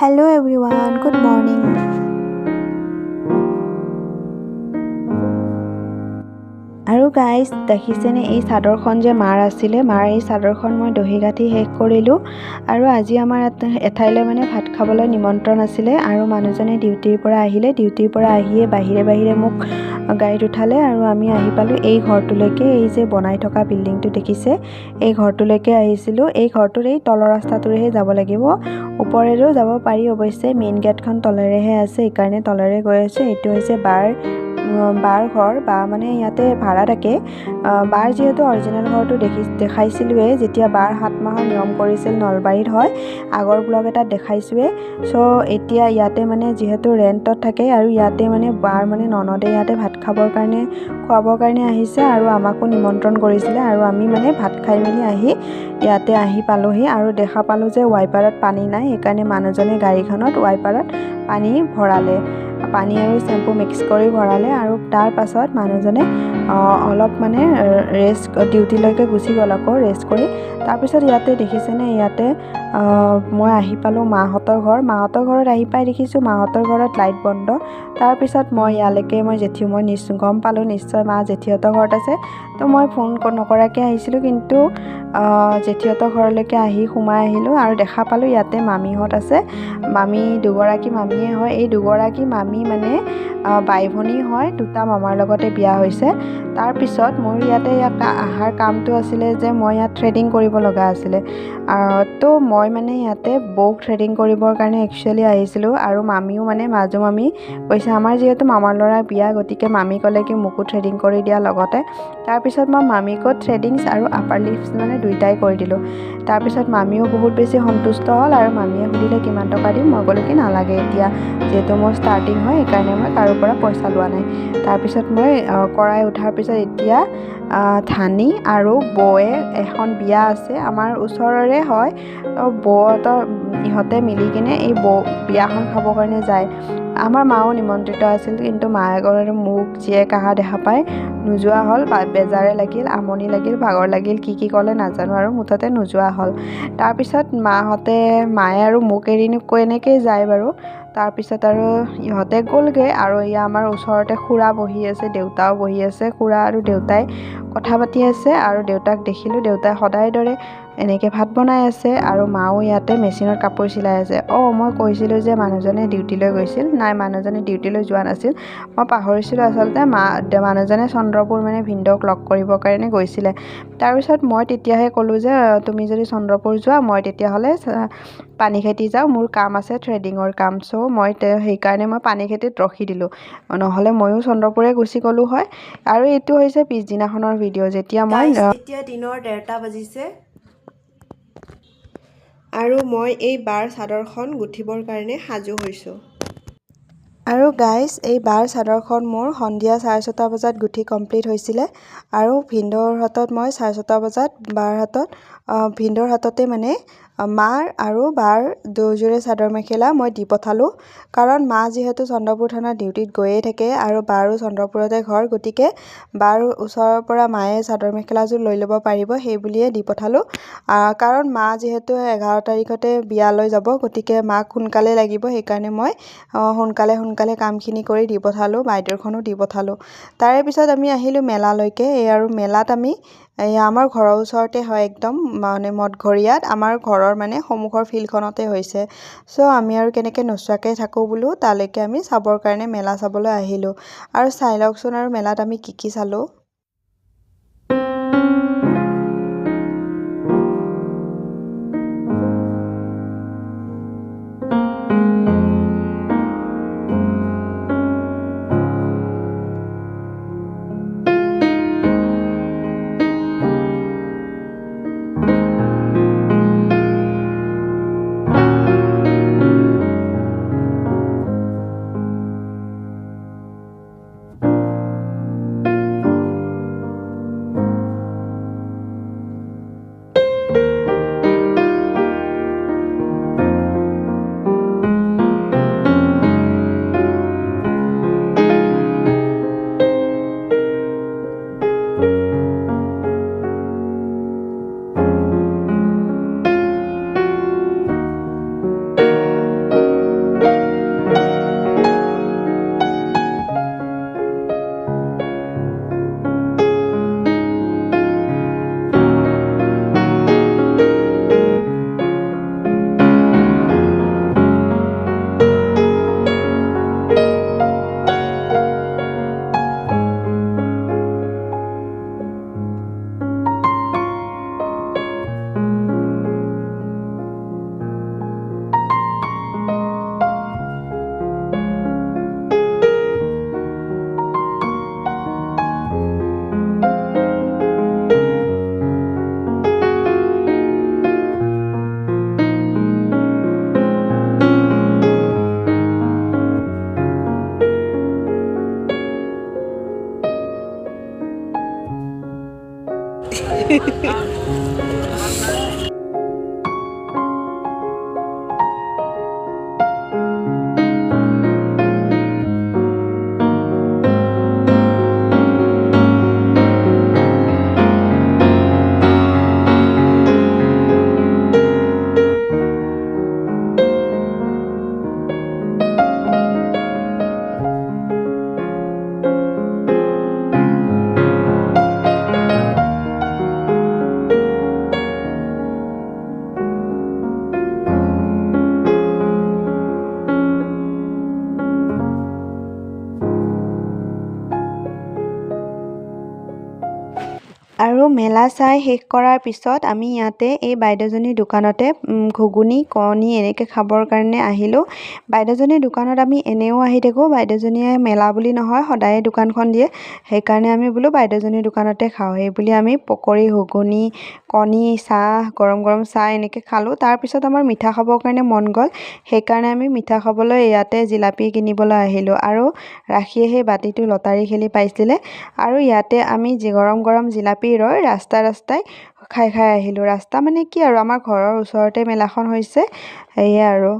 Every one good morning আৰু guys দেখিছেনে এই চাদৰখন যে মাৰ আছিলে? মাৰ এই চাদৰখন মই দহি গাঁঠি শেষ কৰিলোঁ। আৰু আজি আমাৰ এঠাইলৈ মানে ভাত খাবলৈ নিমন্ত্ৰণ আছিলে। আৰু মানুহজনে ডিউটিৰ পৰা আহিলে। ডিউটিৰ পৰা আহিয়ে বাহিৰে বাহিৰে মোক গাড়ীত উঠালে আৰু আমি আহি পালোঁ এই ঘৰটোলৈকে। এই যে বনাই থকা বিল্ডিংটো দেখিছে এই ঘৰটোলৈকে আহিছিলোঁ। এই ঘৰটোৰ এই তলৰ ৰাস্তাটোৰেহে যাব লাগিব। ওপৰেৰেও যাব পাৰি। অৱশ্যে মেইন গেটখন তলেৰেহে আছে। সেইকাৰণে তলেৰে গৈ আছোঁ। এইটো হৈছে বাৰ বাৰ ঘৰ বা মানে ইয়াতে ভাড়া থাকে। বাৰ যিহেতু অৰিজিনেল ঘৰটো দেখি দেখাইছিলোঁৱেই যেতিয়া বাৰ সাত মাহৰ নিয়ম কৰিছিল নলবাৰীত হয় আগৰ ব্লগ এটাত দেখাইছোঁৱেই চ' এতিয়া ইয়াতে মানে যিহেতু ৰেণ্টত থাকে আৰু ইয়াতে মানে বাৰ মানে ননদে ইয়াতে ভাত খাবৰ কাৰণে খুৱাবৰ কাৰণে আহিছে আৰু আমাকো নিমন্ত্ৰণ কৰিছিলে আৰু আমি মানে ভাত খাই মেলি আহি ইয়াতে আহি পালোঁহি আৰু দেখা পালোঁ যে ৱাইপাৰত পানী নাই সেইকাৰণে মানুহজনে গাড়ীখনত ৱাইপাৰত পানী ভৰালে। পানী আৰু চেম্পু মিক্স কৰি ভৰালে আৰু তাৰ পাছত মানুহজনে অলপ মানে ৰেষ্ট ডিউটিলৈকে গুচি গ'ল আকৌ ৰেষ্ট কৰি। তাৰপিছত ইয়াতে দেখিছেনে ইয়াতে মই আহি পালোঁ মাহঁতৰ ঘৰ। মাহঁতৰ ঘৰত আহি পাই দেখিছোঁ মাহঁতৰ ঘৰত লাইট বন্ধ। তাৰপিছত মই ইয়ালৈকে মই জেঠি মই নিশ্চয় গম পালোঁ নিশ্চয় মা জেঠিহঁতৰ ঘৰত আছে। তো মই ফোন নকৰাকৈ আহিছিলোঁ কিন্তু জেঠিহঁতৰ ঘৰলৈকে আহি সোমাই আহিলোঁ আৰু দেখা পালোঁ ইয়াতে মামীহঁত আছে। মামী দুগৰাকী মামীয়ে হয়। এই দুগৰাকী মামী মানে বাই ভনী হয়। দুটা মামাৰ লগতে বিয়া হৈছে। তাৰপিছত মোৰ ইয়াতে ইয়াত অহাৰ কামটো আছিলে যে মই ইয়াত থ্ৰেডিং কৰিব লগা আছিলে। তো মই মানে ইয়াতে বৌক থ্ৰেডিং কৰিবৰ কাৰণে একচুৱেলি আহিছিলোঁ আৰু মামীও মানে মাজু মামী কৈছে আমাৰ যিহেতু মামাৰ ল'ৰাৰ বিয়া গতিকে মামী ক'লে কি মোকো থ্ৰেডিং কৰি দিয়া লগতে। তাৰপিছত মই মামীকো থ্ৰেডিংছ আৰু আপাৰ লিপছ মানে দুইটাই কৰি দিলোঁ। তাৰপিছত মামীও বহুত বেছি সন্তুষ্ট হ'ল আৰু মামীয়ে সুধিলে কিমান টকা দিম? মই ক'লোঁ কি নালাগে এতিয়া যিহেতু মোৰ ষ্টাৰ্টিং হয় সেইকাৰণে মই কাৰোৰ পৰা পইচা লোৱা নাই। তাৰপিছত মই কৰাই উঠাৰ পিছত এতিয়া ধানী আৰু বৌয়ে এখন বিয়া আছে। আমাৰ ওচৰৰে হয়। বৌহঁতৰ ইহঁতে মিলি কিনে এই বৌ বিয়াখন খাবৰ কাৰণে যায়। আমাৰ মাও নিমন্ত্ৰিত আছিল কিন্তু মায়ে ক'লে মোক জীয়েক অহা দেখা পাই নোযোৱা হ'ল বেজাৰে লাগিল আমনি লাগিল ভাগৰ লাগিল কি কি ক'লে নাজানো আৰু মুঠতে নোযোৱা হ'ল। তাৰপিছত মাহঁতে মায়ে আৰু মোক এৰিনো এনেকৈয়ে যায় বাৰু। তাৰপিছত আৰু ইহঁতে গ'লগৈ আৰু এয়া আমাৰ ওচৰতে খুৰা বহি আছে দেউতাও বহি আছে খুৰা আৰু দেউতাই কথা পাতি আছে আৰু দেউতাক দেখিলোঁ দেউতাই সদায় দৰে এনেকৈ ভাত বনাই আছে আৰু মাও ইয়াতে মেচিনত কাপোৰ চিলাই আছে। অঁ মই কৈছিলোঁ যে মানুহজনে ডিউটিলৈ গৈছিল। নাই মানুহজনে ডিউটিলৈ যোৱা নাছিল। মই পাহৰিছিলোঁ আচলতে মা মানুহজনে চন্দ্ৰপুৰ মানে ভিনদক লগ কৰিবৰ কাৰণে গৈছিলে। তাৰপিছত মই তেতিয়াহে ক'লোঁ যে তুমি যদি চন্দ্ৰপুৰ যোৱা মই তেতিয়াহ'লে পানী খেতি যাওঁ। মোৰ কাম আছে থ্ৰেডিঙৰ কাম। চ' মই সেইকাৰণে মই পানী খেতিত ৰখি দিলোঁ। নহ'লে ময়ো চন্দ্ৰপুৰে গুচি গ'লোঁ হয়। আৰু এইটো হৈছে পিছদিনাখনৰ ভিডিঅ' যেতিয়া মই এতিয়া দিনৰ ডেৰটা বাজিছে। আৰু মই এই বাৰ চাদৰখন গুঠিবৰ কাৰণে সাজু হৈছোঁ। আৰু গাইজ এই বাৰ চাদৰখন মোৰ সন্ধিয়া চাৰে ছটা বজাত গুঠি কমপ্লিট হৈছিলে আৰু ভিন্দৰ হাতত মই চাৰে ছটা বজাত বাৰ হাতত ভিন্দৰ হাততে মানে মাৰ আৰু বাৰ দুয়োযোৰে চাদৰ মেখেলা মই দি পঠালোঁ। কাৰণ মা যিহেতু চন্দ্ৰপুৰ থানাত ডিউটিত গৈয়ে থাকে আৰু বাৰো চন্দ্ৰপুৰতে ঘৰ গতিকে বাৰ ওচৰৰ পৰা মায়ে চাদৰ মেখেলাযোৰ লৈ ল'ব পাৰিব সেই বুলিয়ে দি পঠালোঁ। কাৰণ মা যিহেতু এঘাৰ তাৰিখতে বিয়ালৈ যাব গতিকে মাক সোনকালে লাগিব সেইকাৰণে মই সোনকালে সোনকালে কামখিনি কৰি দি পঠালোঁ বাইদেউৰখনো দি পঠালোঁ। তাৰে পিছত আমি আহিলোঁ মেলালৈকে। এই আৰু মেলাত আমি এই আমাৰ ঘৰৰ ওচৰতে হয় একদম মানে মঠঘৰীয়াত। আমাৰ ঘৰৰ মানে সন্মুখৰ ফিল্ডখনতে হৈছে। চ' আমি আৰু কেনেকৈ নোচোৱাকৈ থাকোঁ বোলো তালৈকে আমি চাবৰ কাৰণে মেলা চাবলৈ আহিলোঁ। আৰু চাই লওকচোন আৰু মেলাত আমি কি কি চালোঁ। আৰু মেলা চাই শেষ কৰাৰ পিছত আমি ইয়াতে এই বাইদেউজনীৰ দোকানতে ঘুগুনি কণী এনেকৈ খাবৰ কাৰণে আহিলোঁ। বাইদেউজনীৰ দোকানত আমি এনেও আহি থাকোঁ। বাইদেউজনীয়ে মেলা বুলি নহয় সদায়ে দোকানখন দিয়ে। সেইকাৰণে আমি বোলো বাইদেউজনীৰ দোকানতে খাওঁ। সেই বুলি আমি পকৰি ঘুগুনি কণী চাহ গৰম গৰম চাহ এনেকৈ খালোঁ। তাৰপিছত আমাৰ মিঠা খাবৰ কাৰণে মন গ'ল। সেইকাৰণে আমি মিঠা খাবলৈ ইয়াতে জিলাপি কিনিবলৈ আহিলোঁ আৰু ৰাখীয়ে সেই বাতিটো লটাৰী খেলি পাইছিলে। আৰু ইয়াতে আমি গৰম গৰম জিলাপি ৰৈ ৰাস্তাই ৰাস্তাই খাই খাই আহিলোঁ। ৰাস্তা মানে কি আৰু? আমাৰ ঘৰৰ ওচৰতে মেলাখন হৈছে। সেয়ে আৰু।